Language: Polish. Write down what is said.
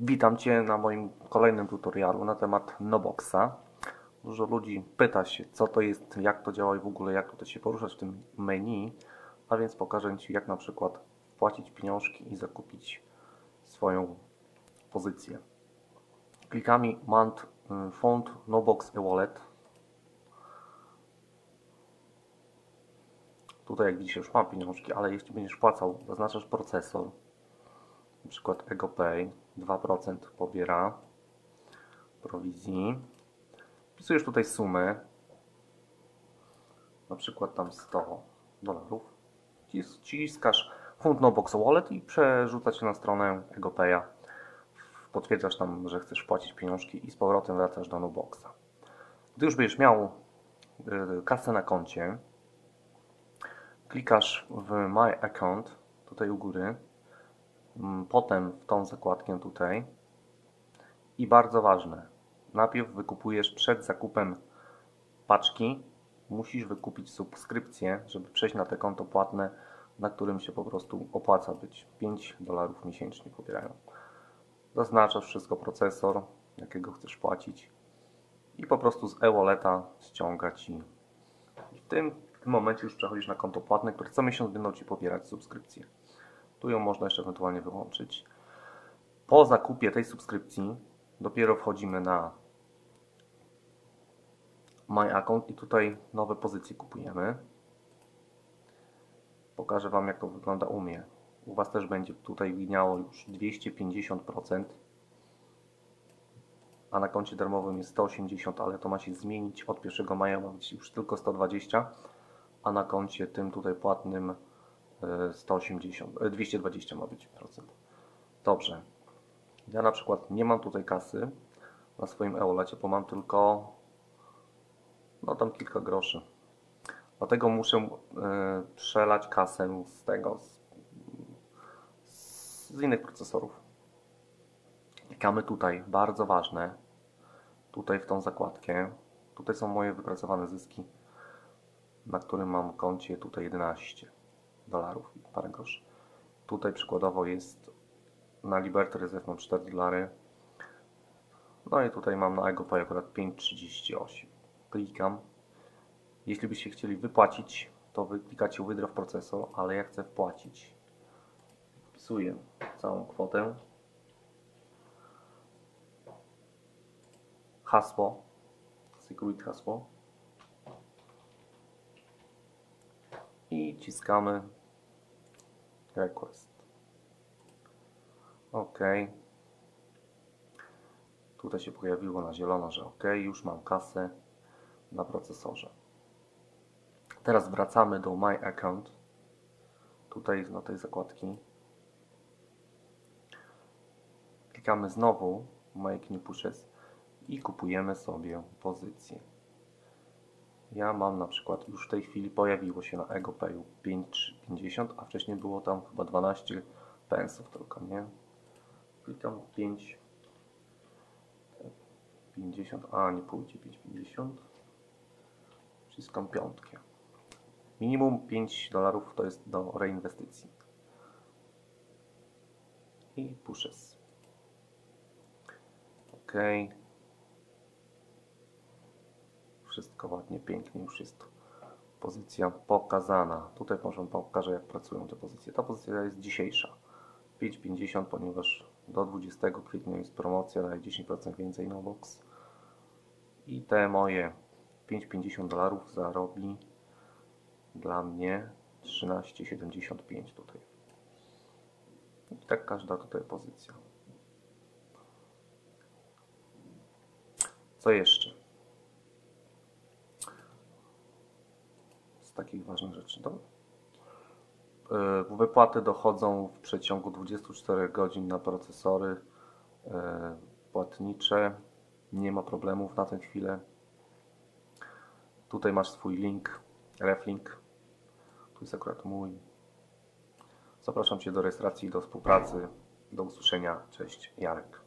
Witam Cię na moim kolejnym tutorialu na temat Noboxa. Dużo ludzi pyta się, co to jest, jak to działa i w ogóle jak tutaj się poruszać w tym menu, a więc pokażę Ci, jak na przykład wpłacić pieniążki i zakupić swoją pozycję. Klikamy Mount y, Font Nobox e-Wallet. Tutaj jak widzisz już mam pieniążki, ale jeśli będziesz płacał, zaznaczasz procesor, przykład EgoPay 2% pobiera prowizji. Wpisujesz tutaj sumy, na przykład tam 100 dolarów. Ciskasz Fund Nobox Wallet i przerzuca cię na stronę EgoPaya. Potwierdzasz tam, że chcesz płacić pieniążki i z powrotem wracasz do Noboxa. Gdy już będziesz miał y, kasę na koncie, klikasz w My Account, tutaj u góry, potem w tą zakładkę tutaj. I bardzo ważne, najpierw wykupujesz przed zakupem paczki, musisz wykupić subskrypcję, żeby przejść na te konto płatne, na którym się po prostu opłaca być. 5 dolarów miesięcznie pobierają. Zaznaczasz wszystko procesor, jakiego chcesz płacić i po prostu z e-walleta ściąga Ci. I w tym, w tym momencie już przechodzisz na konto płatne, które co miesiąc będą Ci pobierać subskrypcję. Tu ją można jeszcze ewentualnie wyłączyć. Po zakupie tej subskrypcji dopiero wchodzimy na My Account i tutaj nowe pozycje kupujemy. Pokażę Wam jak to wygląda u mnie. U Was też będzie tutaj widniało już 250%, a na koncie darmowym jest 180, ale to ma się zmienić. Od 1 maja ma być już tylko 120, a na koncie tym tutaj płatnym 180, 220 e, ma być procent. Dobrze. Ja na przykład nie mam tutaj kasy na swoim e-wallecie, bo mam tylko no tam kilka groszy. Dlatego muszę y, przelać kasę z tego, z, z innych procesorów. Klikamy tutaj, bardzo ważne, tutaj w tą zakładkę. Tutaj są moje wypracowane zyski, na którym mam koncie tutaj 11 dolarów i parę groszy. Tutaj przykładowo jest na Liberty Reserve mam 4 dolary. No i tutaj mam na EgoPay akurat 5,38. Klikam. Jeśli byście chcieli wypłacić, to wy klikacie Withdraw ale ja chcę wpłacić. Wpisuję całą kwotę. Hasło. Security hasło. I ciskamy request. OK. Tutaj się pojawiło na zielono, że OK, już mam kasę na procesorze. Teraz wracamy do My Account. Tutaj na tej zakładki. Klikamy znowu Make New Pushes i kupujemy sobie pozycję. Ja mam na przykład już w tej chwili pojawiło się na EgoPayu 5,50, a wcześniej było tam chyba 12 pensów tylko, nie? Klikam 5, 50, a nie pójdzie 5,50. Wciskam piątkę. Minimum 5 dolarów to jest do reinwestycji. I pushes. OK. Wszystko ładnie, pięknie już jest pozycja pokazana. Tutaj może pokażę jak pracują te pozycje. Ta pozycja jest dzisiejsza. 5,50 ponieważ do 20 kwietnia jest promocja, daje 10% więcej na box. I te moje 5,50 dolarów zarobi dla mnie 13,75 tutaj. I tak każda tutaj pozycja. Co jeszcze? Takich ważnych rzeczy. Do, e, wypłaty dochodzą w przeciągu 24 godzin na procesory e, płatnicze. Nie ma problemów na tę chwilę. Tutaj masz swój link, reflink. Tu jest akurat mój. Zapraszam Cię do rejestracji, do współpracy. Do usłyszenia. Cześć, Jarek.